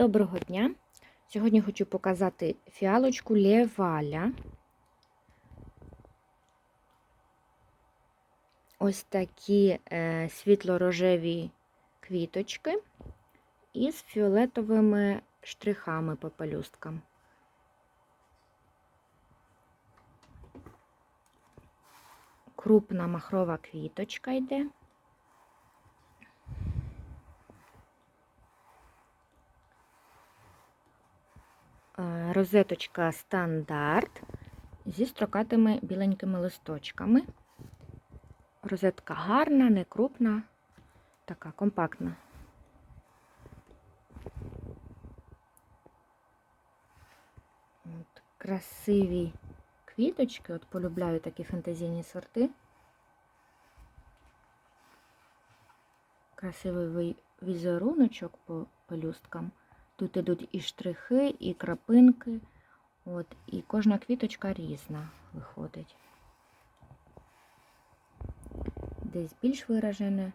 Доброго дня! Сьогодні хочу показати фіалочку Леваля. Ось такі е, світло-рожеві квіточки із фіолетовими штрихами по пелюсткам. Крупна махрова квіточка йде. Розеточка стандарт зі строкатими біленькими листочками. Розетка гарна, не крупна, така компактна. От, красиві квіточки, от полюбляю такі фантазійні сорти. Красивий візеруночок по пелюсткам. Тут ідуть і штрихи, і крапинки. От, І кожна квіточка різна виходить. Десь більш виражене,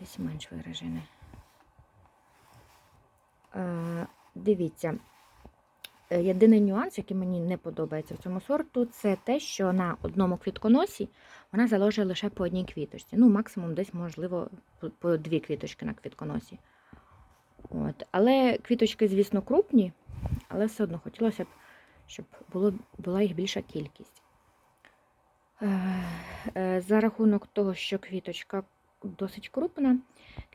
десь менш виражене. Е, дивіться, е, єдиний нюанс, який мені не подобається в цьому сорту, це те, що на одному квітконосі вона заложить лише по одній квіточці. Ну, максимум десь, можливо, по- по дві квіточки на квітконосі. От. Але квіточки, звісно, крупні, але все одно хотілося б, щоб було, була їх більша кількість. Е, е, За рахунок того, що квіточка досить крупна,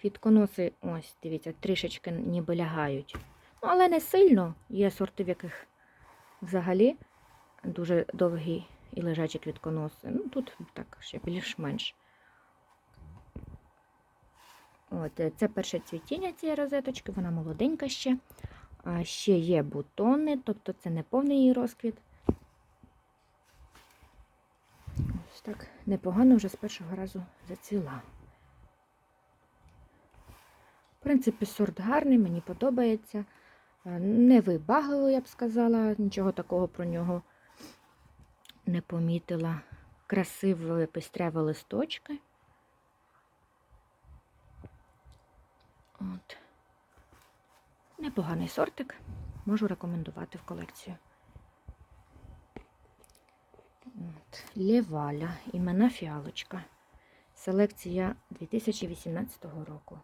квітконоси, ось, дивіться, трішечки ніби лягають. Ну, але не сильно. Є сорти, в яких взагалі дуже довгі і лежачі квітконоси. Ну, тут так ще більш-менш. От, е, це перше цвітіння цієї розеточки, вона молоденька ще. А ще є бутони, тобто це не повний її розквіт. Ось так непогано вже з першого разу зацвіла. В принципі, сорт гарний, мені подобається. Е, Невибагливо, я б сказала, нічого такого про нього не помітила. Красиві пестряві листочки. От. Непоганий сортик. Можу рекомендувати в колекцію. От. Лєваля, імена фіалочка. Селекція 2018 року.